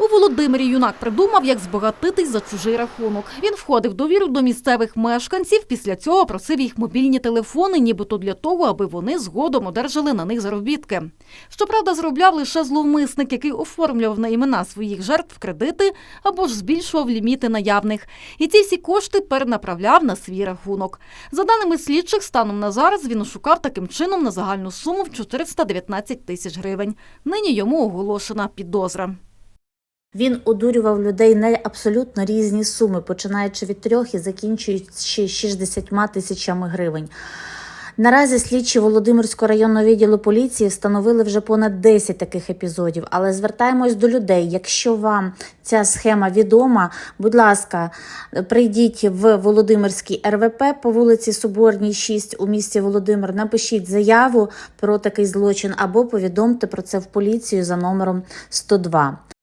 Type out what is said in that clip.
У Володимирі юнак придумав, як збагатитись за чужий рахунок. Він входив довіру до місцевих мешканців. Після цього просив їх мобільні телефони, нібито для того, аби вони згодом одержали на них заробітки. Щоправда, заробляв лише зловмисник, який оформлював на імена своїх жертв кредити або ж збільшував ліміти наявних. І ці всі кошти перенаправляв на свій рахунок. За даними слідчих, станом на зараз він ошукав таким чином на загальну суму в 419 тисяч гривень. Нині йому оголошена підозра. Він одурював людей на абсолютно різні суми, починаючи від трьох і закінчуючи 60 тисячами гривень. Наразі слідчі Володимирського районного відділу поліції встановили вже понад 10 таких епізодів. Але звертаємось до людей. Якщо вам ця схема відома, будь ласка, прийдіть в Володимирський РВП по вулиці Соборній, 6 у місті Володимир. Напишіть заяву про такий злочин або повідомте про це в поліцію за номером 102.